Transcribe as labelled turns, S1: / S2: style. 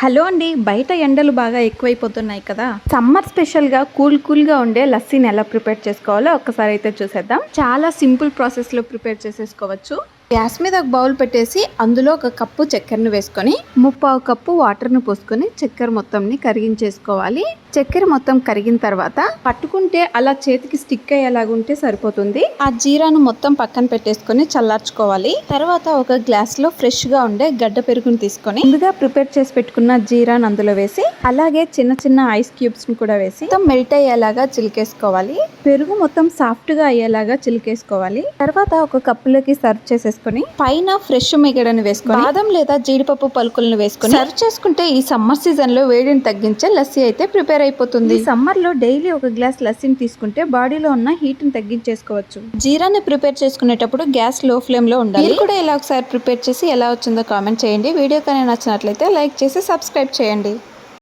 S1: Hello అండి బయట ఎండలు బాగా ఎక్కువైపోతున్నాయి కదా. సమ్మర్ స్పెషల్గా కూల్ కూల్గా ఉండే లస్సీని ఎలా ప్రిపేర్ చేసుకోవాలో ఒక్కసారి అయితే చూసేద్దాం. చాలా సింపుల్ ప్రాసెస్లో ప్రిపేర్ చేసేసుకోవచ్చు. గ్యాస్ మీద ఒక బౌల్ పెట్టేసి అందులో ఒక కప్పు చక్కెరను వేసుకొని ముప్పావు కప్పు వాటర్ను పోసుకొని చక్కెర మొత్తంని కరిగించేసుకోవాలి. చక్కెర మొత్తం కరిగిన తర్వాత పట్టుకుంటే అలా చేతికి స్టిక్ అయ్యేలాగుంటే సరిపోతుంది. ఆ జీరాను మొత్తం పక్కన పెట్టేసుకొని చల్లార్చుకోవాలి. తర్వాత ఒక గ్లాస్లో ఫ్రెష్గా ఉండే గడ్డ పెరుగును తీసుకొని ముందుగా ప్రిపేర్ చేసి పెట్టుకున్న జీరాను అందులో వేసి అలాగే చిన్న చిన్న ఐస్ క్యూబ్స్ని కూడా వేసి మొత్తం మెల్ట్ అయ్యేలాగా చిలికేసుకోవాలి. పెరుగు మొత్తం సాఫ్ట్గా అయ్యేలాగా చిలికేసుకోవాలి. తర్వాత ఒక కప్పులోకి సర్వ్ చేసేసుకొని పైన ఫ్రెష్ మిగడని వేసుకొని బాదం లేదా జీడిపప్పు పలుకులను వేసుకొని సర్వ్ చేసుకుంటే ఈ సమ్మర్ సీజన్లో వేడిని తగ్గించే లస్సీ అయితే ప్రిపేర్ అయిపోతుంది. సమ్మర్లో డైలీ ఒక గ్లాస్ లస్సీని తీసుకుంటే బాడీలో ఉన్న హీట్ని తగ్గించేసుకోవచ్చు. జీరాని ప్రిపేర్ చేసుకునేటప్పుడు గ్యాస్లో ఫ్లేమ్లో ఉండాలి. మీరు కూడా ఇలా ఒకసారి ప్రిపేర్ చేసి ఎలా వచ్చిందో కామెంట్ చేయండి. వీడియో కానీ నచ్చినట్లయితే లైక్ చేసి సబ్స్క్రైబ్ చేయండి.